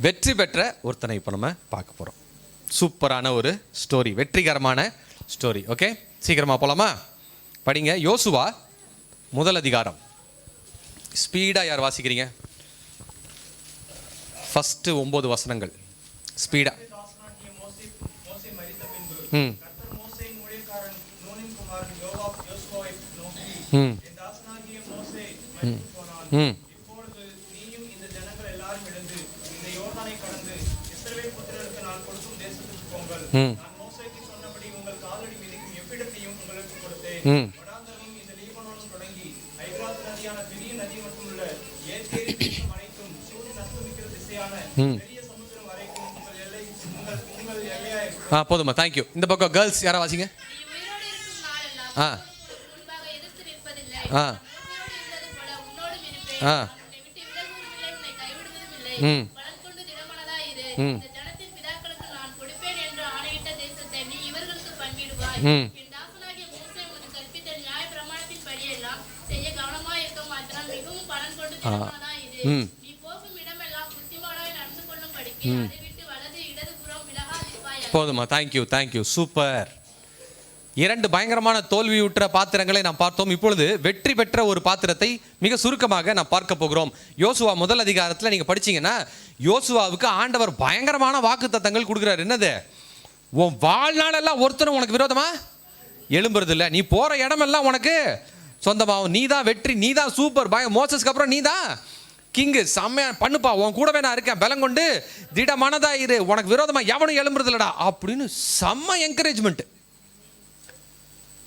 வெற்றி பெற்ற ஒருத்தனை இப்போ நம்ம பார்க்க போகிறோம் சூப்பரான ஒரு ஸ்டோரி வெற்றிகரமான ஸ்டோரி ஓகே சீக்கிரமாக போகலாமா படிங்க. யோசுவா முதல் அதிகாரம். ஸ்பீடாக யார் வாசிக்கிறீங்க? ஃபஸ்ட்டு ஒம்பது வசனங்கள். ஸ்பீடாக ம். ம். ம். ஆ போதுமா தேங்க்யூ இந்த பக்கம் கேர்ள்ஸ் யாரா வாசிங்க? ஆ. ஆ. ஆ. நான் உன்னை போதுமா தேங்க்யூ தேங்க்யூ சூப்பர் இரண்டு பயங்கரமான தோல்வியுற்ற பாத்திரங்களை நாம் பார்த்தோம். இப்பொழுது வெற்றி பெற்ற ஒரு பாத்திரத்தை மிக சுருக்கமாக நாம் பார்க்க போகிறோம். யோசுவா முதல் அதிகாரத்தில் நீங்கள் படிச்சீங்கன்னா யோசுவாவுக்கு ஆண்டவர் பயங்கரமான வாக்கு தத்தங்கள் கொடுக்குறாரு. என்னது? உன் வாழ்நாளெல்லாம் ஒருத்தரும் உனக்கு விரோதமா? எழும்புறது இல்லை நீ போகிற இடமெல்லாம் உனக்கு சொந்தமாகும் நீ தான் வெற்றி நீ தான் சூப்பர் பய மோசஸ்க்கு அப்புறம் நீ தான் கிங்கு செம்மையா பண்ணுப்பா. உன் கூடவே நான் இருக்கேன். பலம் கொண்டு திட மனதாயிரு உனக்கு விரோதமா எவனும் எழும்புறது இல்லடா அப்படின்னு செம்ம என்கரேஜ்மெண்ட்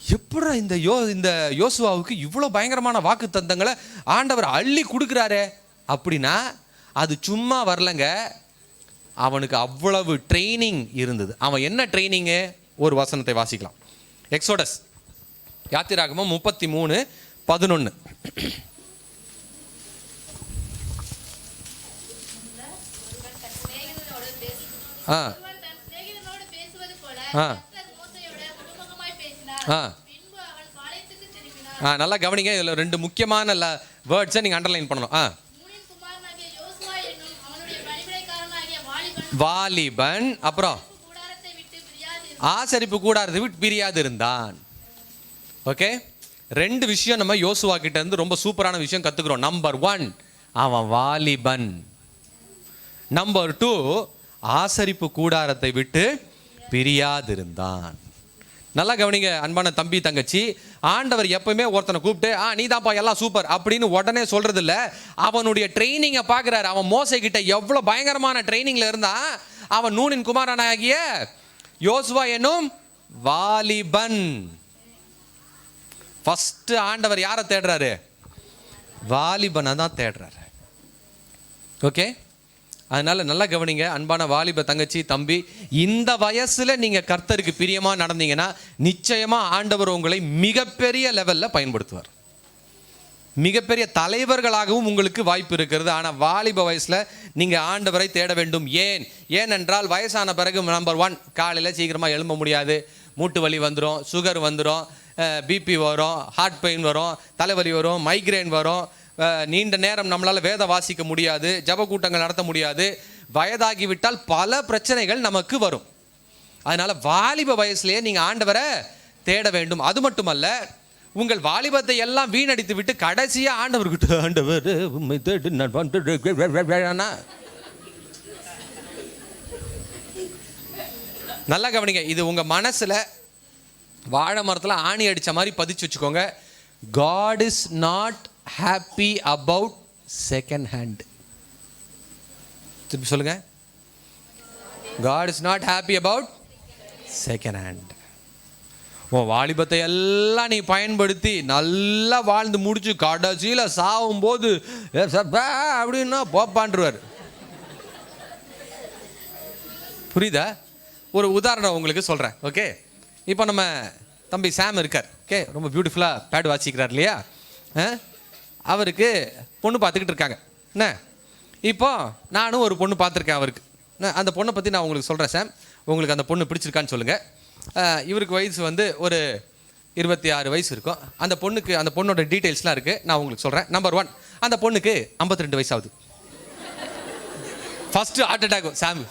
எப்படா இந்த யோ இந்த யோசுவாவுக்கு இவ்வளோ பயங்கரமான வாக்கு தந்தங்களை ஆண்டவர் அள்ளி கொடுக்குறாரே? அப்படின்னா அது சும்மா வரலங்க. அவனுக்கு அவ்வளவு ட்ரைனிங் இருந்தது. அவன் என்ன ட்ரைனிங்கு ஒரு வசனத்தை வாசிக்கலாம். எக்ஸோடஸ் யாத்திராகமம் முப்பத்தி மூணு பதினொன்று ஆ. ஆ. ஆ. ஆ நல்லா கவனிங்க. இதில் ரெண்டு முக்கியமான வேர்ட்ஸை நீங்கள் அண்டர்லைன் பண்ணணும். ஆ நூனின் குமாரனாகிய யோசுவா என்னும் அவனுடைய பணிவிடைக்காரனாகிய வாலிபன் அப்புறம் ஆசரிப்பு கூடாரத்தை விட்டு பிரியாது இருந்தான். ஓகே ரெண்டு விஷயம் நம்ம யோசுவா கிட்ட இருந்து ரொம்ப சூப்பரான விஷயம் கத்துக்கிறோம். நம்பர் ஒன் அவன் வாலிபன். நம்பர் டூ ஆசரிப்பு கூடாரத்தை விட்டு பிரியாதிருந்தான். நல்லா கவனிங்க அன்பான தம்பி தங்கச்சி ஆண்டவர் எப்பவுமே ஒருத்தனை கூப்பிட்டு ஆ நீ தான்ப்பா எல்லாம் சூப்பர் அப்படின்னு உடனே சொல்றது இல்லை அவனுடைய ட்ரைனிங்கை பார்க்குறாரு அவன் மோசை கிட்ட எவ்வளோ பயங்கரமான ட்ரைனிங்ல இருந்தான் அவன் நூனின் குமாரனாகிய யோசுவா என்னும் வாலிபன். ஃபர்ஸ்ட் ஆண்டவர் யாரை தேடுறாரு? வாலிபனை தான் தேடுறாரு. ஓகே அதனால் நல்லா கவனிங்க. அன்பான வாலிப தங்கச்சி தம்பி இந்த வயசில் நீங்கள் கர்த்தருக்கு பிரியமாக நடந்தீங்கன்னா நிச்சயமாக ஆண்டவர் உங்களை மிகப்பெரிய லெவலில் பயன்படுத்துவார். மிகப்பெரிய தலைவர்களாகவும் உங்களுக்கு வாய்ப்பு இருக்கிறது. ஆனால் வாலிப வயசில் நீங்கள் ஆண்டவரை தேட வேண்டும். ஏன்? ஏனென்றால் வயசான பிறகு நம்பர் ஒன் காலையில் சீக்கிரமாக எழும்ப முடியாது. மூட்டு வலி வந்துடும் சுகர் வந்துடும் பிபி வரும் ஹார்ட் பெயின் வரும் தலைவலி வரும் மைக்ரேன் வரும். நீண்ட நேரம் நம்மளால் வேத வாசிக்க முடியாது ஜப கூட்டங்கள் நடத்த முடியாது. வயதாகிவிட்டால் பல பிரச்சனைகள் நமக்கு வரும். அதனால் வாலிப வயசுலேயே நீங்கள் ஆண்டவரை தேட வேண்டும். அது மட்டுமல்ல உங்கள் வாலிபத்தை எல்லாம் வீணடித்து விட்டு கடைசியாக ஆண்டவர்கிட்ட ஆண்டவர் உண்மை தேடி நல்லா கவனிங்க இது உங்கள் மனசில் வாழை மரத்தில் ஆணி அடித்த மாதிரி பதிச்சு வச்சுக்கோங்க. God is not happy about second hand திருப்பி சொல்லுங்க. God is not happy about second hand உன் வாலிபத்தை எல்லாம் நீ பயன்படுத்தி நல்லா வாழ்ந்து முடிச்சு கடைசியில் சாவும் போது அப்படின்னா போப்பான்றுவார். புரியுதா? ஒரு உதாரணம் உங்களுக்கு சொல்கிறேன் ஓகே? இப்போ நம்ம தம்பி சாம் இருக்கார் ஓகே? ரொம்ப பியூட்டிஃபுல்லாக பேட் வாசிக்கிறார் இல்லையா? ஆ? அவருக்கு பொண்ணு பார்த்துக்கிட்டு இருக்காங்க. என்ன? இப்போ நானும் ஒரு பொண்ணு பார்த்துருக்கேன் அவருக்கு. என்ன, அந்த பொண்ணை பற்றி நான் உங்களுக்கு சொல்கிறேன் சாம். உங்களுக்கு அந்த பொண்ணு பிடிச்சிருக்கான்னு சொல்லுங்கள் இவருக்கு வயசு வந்து ஒரு இருபத்தி ஆறு வயசு இருக்கும். அந்த பொண்ணுக்கு அந்த பொண்ணோட டீட்டெயில்ஸ்லாம் இருக்குது நான் உங்களுக்கு சொல்கிறேன் நம்பர் ஒன் அந்த பொண்ணுக்கு 52 ரெண்டு வயசு ஆகுது. ஃபஸ்ட்டு ஹார்ட் அட்டாக் சாம்.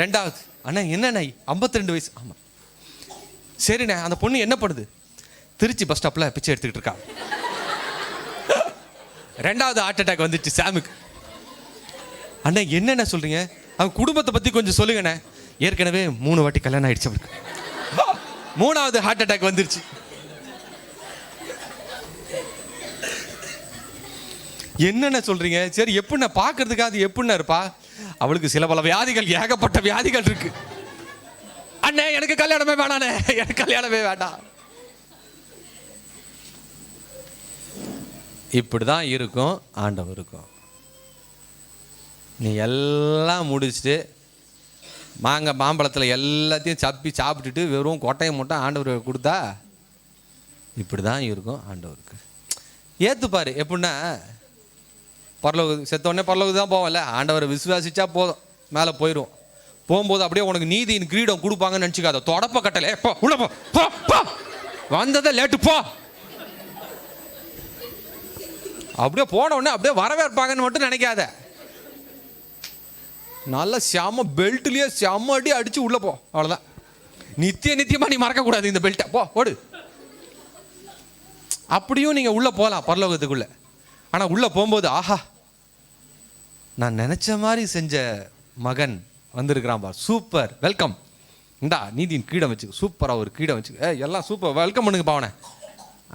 ரெண்டாவது அண்ணா என்னண்ணா ஐம்பத்தி ரெண்டு வயசு? ஆமாம் சரிண்ணே அந்த பொண்ணு என்ன பண்ணுது? திருச்சி பஸ் ஸ்டாப்பில் பிச்சை எடுத்துக்கிட்டு இருக்கா. ரெண்டாவது ஹார்ட் அட்டாக் வந்துச்சு சாமுக்கு. அண்ணா என்னென்ன சொல்கிறீங்க அவன் குடும்பத்தை பற்றி கொஞ்சம் சொல்லுங்கண்ணே. ஏற்கனவே மூணு வாட்டி கல்யாணம் ஆயிடுச்சு அவருக்கு. மூணாவது ஹார்ட் அட்டாக் வந்துருச்சு. என்னென்ன சொல்கிறீங்க சரி எப்படின்னா பார்க்கறதுக்காக அது எப்படிண்ண இருப்பா? அவளுக்கு சில பல வியாதிகள் ஏகப்பட்ட வியாதிகள் இருக்கு. அண்ணே எனக்கு கல்யாணமே வேணாண்ணே. எனக்கு கல்யாணமே வேண்டாம். இப்படி தான் இருக்கும் ஆண்டவருக்கும். நீ எல்லாம் முடிச்சுட்டு மாங்காய் மாம்பழத்தில் எல்லாத்தையும் சப்பி சாப்பிட்டுட்டு வெறும் கொட்டையை மட்டும் ஆண்டவர் கொடுத்தா இப்படி தான் இருக்கும் ஆண்டவருக்கு. ஏற்றுப்பார் எப்படின்னா பரலோக செத்தோடனே பரலோகம் தான் போவோம்ல ஆண்டவரை விசுவாசிச்சா போதும் மேலே போயிடும் போகும்போது அப்படியே உனக்கு நீதியின் கிரீடம் கொடுப்பாங்கன்னு நினச்சிக்காத தொடப்ப கட்டலை போ உள்ள போ போ வந்ததை லேட்டு போ. அப்படியே போன உடனே அப்படியே வரவேற்பாங்கன்னு மட்டும் நினைக்காத. நல்லா செம பெல்ட்லேயே செம்ம அடி அடித்து உள்ளே போ. அவ்வளோதான் நித்திய நித்தியமாக நீ மறக்கக்கூடாது இந்த பெல்ட்டை. போ ஓடு. அப்படியும் நீங்கள் உள்ளே போகலாம் பரலோகத்துக்குள்ள. ஆனால் உள்ளே போகும்போது ஆஹா நான் நினச்ச மாதிரி செஞ்ச மகன் வந்திருக்கிறான் பார். சூப்பர். வெல்கம். இந்தா நீதியின் கீடம் வச்சு சூப்பராக ஒரு கீடம் வச்சு எல்லாம் சூப்பர். வெல்கம் பண்ணுங்க பாவனை.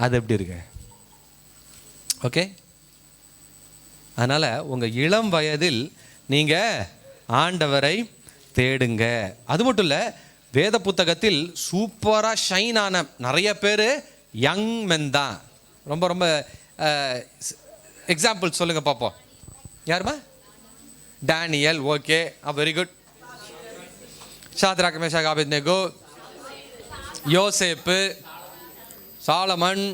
அது எப்படி இருக்கு? ஓகே. அதனால் உங்கள் இளம் வயதில் நீங்கள் ஆண்டவரை தேடுங்க. அது மட்டும் இல்லை வேத புத்தகத்தில் சூப்பராக ஷைன் ஆன நிறைய பேர் யங் மென் தான். ரொம்ப ரொம்ப எக்ஸாம்பிள் சொல்லுங்கள் பார்ப்போம் யாருமா Daniel okay ah very good Shadrach காபித் Abednego யோசேப்பு சாலமன்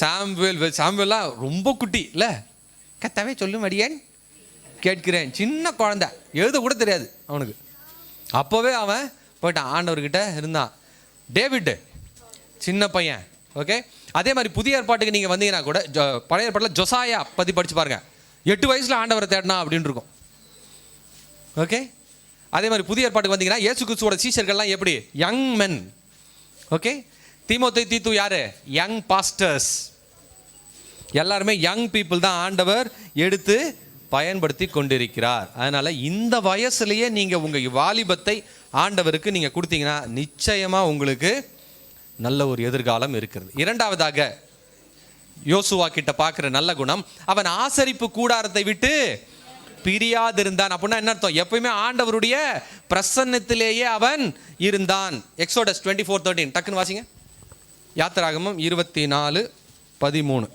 சாம்வேல் சாம்வேல்லாம் ரொம்ப குட்டி இல்லை? கத்தாவே சொல்லும் அடியேன் கேட்கிறேன். சின்ன குழந்த. எழுத கூட தெரியாது அவனுக்கு. அப்போவே அவன் போயிட்டான். ஆண்டவர்கிட்ட இருந்தான். டேவிட் சின்ன பையன். ஓகே? அதே மாதிரி புதிய ஏற்பாட்டுக்கு நீங்கள் வந்தீங்கன்னா கூட ஜொ- பழைய ஏற்பாட்டில் ஜொசாயா பற்றி படித்து பாருங்கள் எட்டு வயசில் ஆண்டவரை தேடினா அப்படின்னு இருக்கும். ஓகே? அதே மாதிரி புதிய ஏற்பாட்டுக்கு வந்தீங்கன்னா இயேசு கிறிஸ்துவோட சீசர்கள்லாம் எப்படி? யங் மென். ஓகே? தீமோத்தை தீத்து யாரு? Young pastors. எல்லாருமே யங் பீப்புள் தான் ஆண்டவர் எடுத்து பயன்படுத்தி கொண்டிருக்கிறார் அதனால் இந்த வயசுலேயே நீங்கள் உங்கள் வாலிபத்தை ஆண்டவருக்கு நீங்கள் கொடுத்தீங்கன்னா நிச்சயமாக உங்களுக்கு நல்ல ஒரு எதிர்காலம் இருக்கிறது. இரண்டாவதாக யோசுவா கிட்ட பார்க்குற நல்ல குணம் அவன் ஆசரிப்பு கூடாரத்தை விட்டு பிரியாதிருந்தான். அப்படின்னா என்ன அர்த்தம்? எப்பயுமே ஆண்டவருடைய பிரசன்னத்திலேயே அவன் இருந்தான். எக்ஸோடஸ் டுவெண்ட்டி ஃபோர் தேர்ட்டின் டக்குன்னு வாசிங்க. யாத்திராகமம் இருபத்தி நாலு பதிமூணு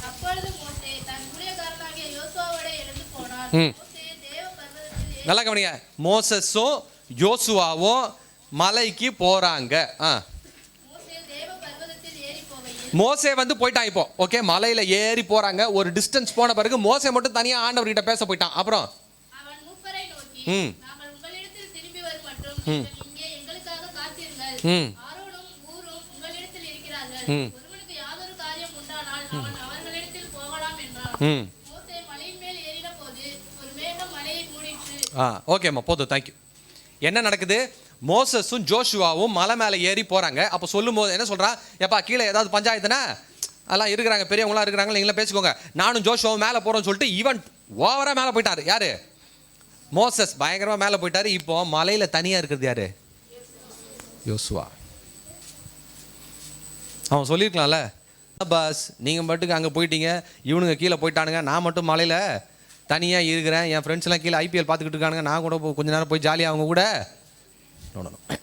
அப்பொழுது மோசே தன் ஊழியக்காரனாகிய யோசுவாவோடே எழுந்து போனான் ம். மோசே தேவ பர்வதத்தில் ஏறி நல்லா கவனிங்க. மோசஸும் யோசுவாவும் மலைக்கு போறாங்க. ஆ. மோசே வந்து போயிட்டான் இப்போ. ஓகே மலையில ஏறி போறாங்க. ஒரு டிஸ்டன்ஸ் போன பிறகு மோசே மட்டும் தனியா ஆண்டவர்கிட்ட பேச போயிட்டான். அப்புறம்? ம். ம். ம். ம். ஒருவனுக்கு யாதொரு காரியம் உண்டானால் அவன் அவர்களிடத்தில் போகலாம் என்றான் ம் மோசே மலையின் மேல் ஏறின போது ஒரு மேகம் மலையை மூடிற்று ஆ ஓகேம்மா போதும் தேங்க்யூ என்ன நடக்குது? மோசஸும் ஜோஷுவாவும் மலை மேலே ஏறி போகிறாங்க அப்போ சொல்லும்போது என்ன சொல்கிறான் எப்பா கீழே ஏதாவது பஞ்சாயத்துனா? அதெல்லாம் இருக்கிறாங்க பெரியவங்களாம் இருக்கிறாங்க நீங்களாம் பேசிக்கோங்க. நானும் ஜோஷுவாவும் மேலே போகிறோம்னு சொல்லிட்டு ஈவன் ஓவராக மேலே போயிட்டாரு. யார்? மோசஸ் பயங்கரமாக மேலே போயிட்டாரு. இப்போ மலையில் தனியாக இருக்கிறது யார்? யோசுவா. அவன் சொல்லியிருக்கலாம்ல பாஸ் நீங்கள் மட்டுக்கு அங்கே போயிட்டீங்க. இவனுங்க கீழே போயிட்டானுங்க. நான் மட்டும் மலையில் தனியாக இருக்கிறேன். என் ஃப்ரெண்ட்ஸ் எல்லாம் கீழே ஐபிஎல் பார்த்துக்கிட்டு இருக்கானுங்க. நான் கூட போ- கொஞ்ச நேரம் போய் ஜாலியாக அவங்க கூட. நோடணும்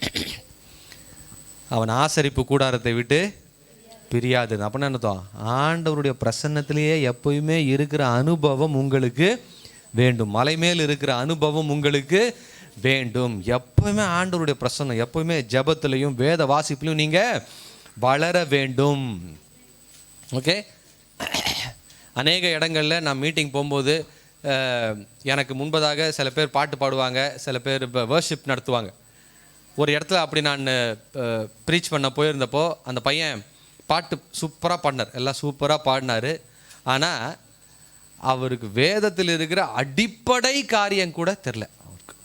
அவன் ஆசரிப்பு கூடாரத்தை விட்டு பிரியாது. அப்படின்னா என்ன அர்த்தம்? ஆண்டவருடைய பிரசன்னத்திலேயே எப்பயுமே இருக்கிற அனுபவம் உங்களுக்கு வேண்டும். மலை மேல் இருக்கிற அனுபவம் உங்களுக்கு வேண்டும். எப்பவுமே ஆண்டவருடைய பிரசன்னம் எப்பவுமே ஜபத்திலையும் வேத வாசிப்புலையும் நீங்கள் வளர வேண்டும். ஓகே அநேக இடங்களில் நான் மீட்டிங் போகும்போது எனக்கு முன்பதாக சில பேர் பாட்டு பாடுவாங்க சில பேர் இப்போ வேர்ஷிப் நடத்துவாங்க. ஒரு இடத்துல அப்படி நான் ப்ரீச் பண்ண போயிருந்தப்போ அந்த பையன் பாட்டு சூப்பராக பாடினார். எல்லாம் சூப்பராக பாடினார். ஆனால் அவருக்கு வேதத்தில் இருக்கிற அடிப்படை காரியம் கூட தெரில அவருக்கு.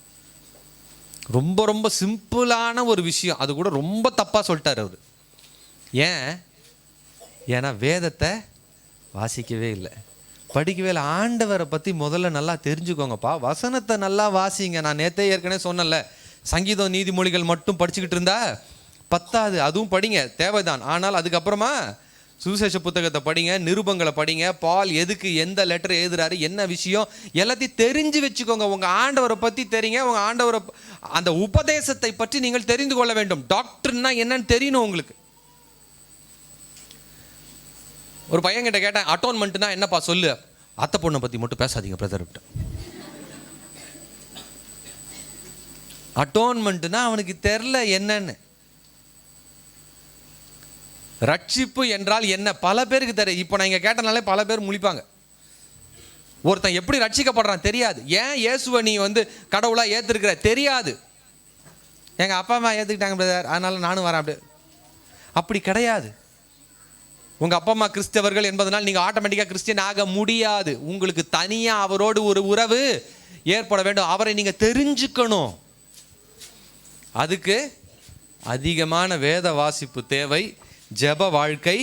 ரொம்ப ரொம்ப சிம்பிளான ஒரு விஷயம். அது கூட ரொம்ப தப்பாக சொல்லிட்டார் அவர். ஏன்? ஏன்னா வேதத்தை வாசிக்கவே இல்லை. படிக்கவே இல்லை. ஆண்டவரை பற்றி முதல்ல நல்லா தெரிஞ்சுக்கோங்கப்பா. வசனத்தை நல்லா வாசிங்க. நான் நேத்தே ஏற்கனவே சொன்னேன்ல சங்கீதம் நீதிமொழிகள் மட்டும் படிச்சுக்கிட்டு இருந்தா பத்தாது. அதுவும் படிங்க. தேவைதான். ஆனால் அதுக்கப்புறமா சுவிசேஷ புத்தகத்தை படிங்க நிருபங்களை படிங்க. பால் எதுக்கு எந்த லெட்டர் எழுதுறாரு என்ன விஷயம் எல்லாத்தையும் தெரிஞ்சு வச்சுக்கோங்க. உங்கள் ஆண்டவரை பற்றி தெரியுங்க. உங்கள் ஆண்டவரை அந்த உபதேசத்தை பற்றி நீங்கள் தெரிந்து கொள்ள வேண்டும். டாக்டர்னா என்னன்னு தெரியணும் உங்களுக்கு. ஒரு பையன்கிட்ட கேட்டேன் அட்டோன்மெண்ட்னா என்னப்பா சொல்லு? அத்தை பொண்ணை பற்றி மட்டும் பேசாதீங்க பிரதர் விட்டு அட்டோன்மெண்ட்னா அவனுக்கு தெரில என்னன்னு. ரட்சிப்பு என்றால் என்ன? பல பேருக்கு தெரியும் இப்போ நான் இங்கே கேட்டனாலே பல பேர் முழிப்பாங்க. ஒருத்தன் எப்படி ரட்சிக்கப்படுறான் தெரியாது. ஏன் இயேசுவை நீ வந்து கடவுளாக ஏற்றிருக்கிற தெரியாது. எங்கள் அப்பா அம்மா ஏற்றுக்கிட்டாங்க பிரதர் அதனால நானும் வரேன் அப்படி அப்படி கிடையாது. உங்கள் அப்பா அம்மா கிறிஸ்தவர்கள் என்பதனால் நீங்கள் ஆட்டோமேட்டிக்காக கிறிஸ்டியன் ஆக முடியாது. உங்களுக்கு தனியாக அவரோடு ஒரு உறவு ஏற்பட வேண்டும். அவரை நீங்கள் தெரிஞ்சுக்கணும். அதுக்கு அதிகமான வேத வாசிப்பு தேவை. ஜெப வாழ்க்கை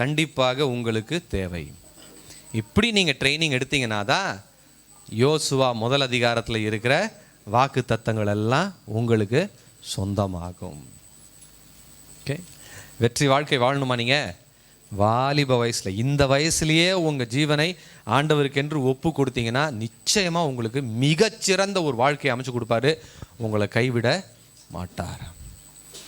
கண்டிப்பாக உங்களுக்கு தேவை. இப்படி நீங்கள் ட்ரைனிங் எடுத்தீங்கன்னா தான் யோசுவா முதல் அதிகாரத்தில் இருக்கிற வாக்கு தத்தங்கள் எல்லாம் உங்களுக்கு சொந்தமாகும். ஓகே வெற்றி வாழ்க்கை வாழணுமா நீங்கள் வாலிப வயசில். இந்த வயசுலயே உங்கள் ஜீவனை ஆண்டவருக்கென்று ஒப்பு கொடுத்தீங்கன்னா நிச்சயமாக உங்களுக்கு மிகச்சிறந்த ஒரு வாழ்க்கையை அமைச்சு கொடுப்பாரு. உங்களை கைவிட மாட்டார்